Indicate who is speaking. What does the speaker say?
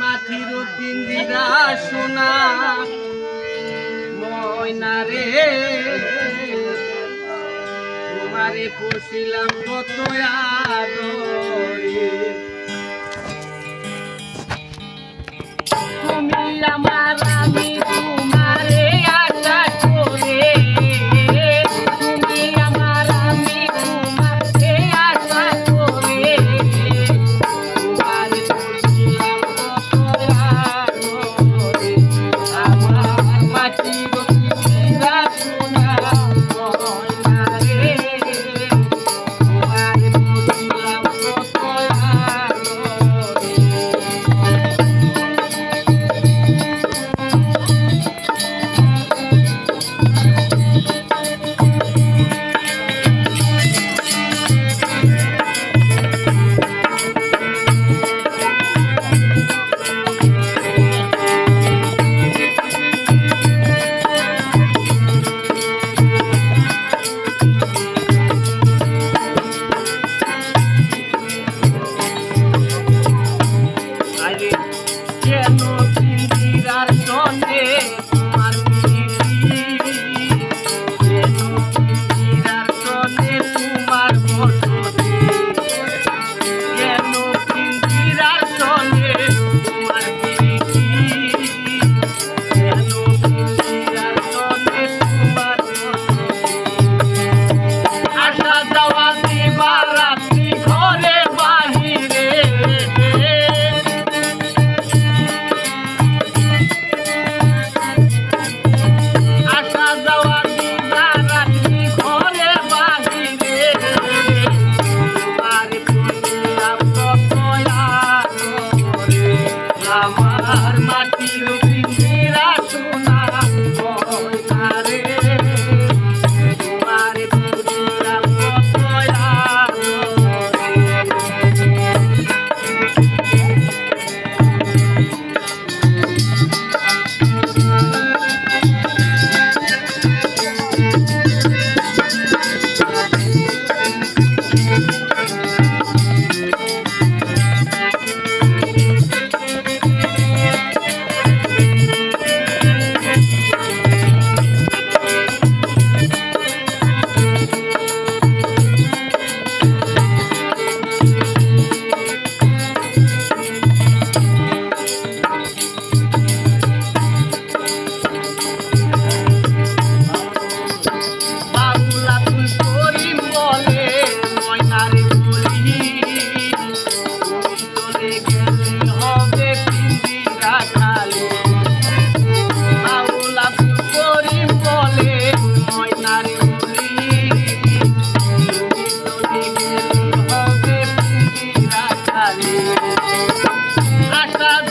Speaker 1: মাটির পিঞ্জিরা সোনা ময়না রে। তোমারে পুষিলাম কত আদরে।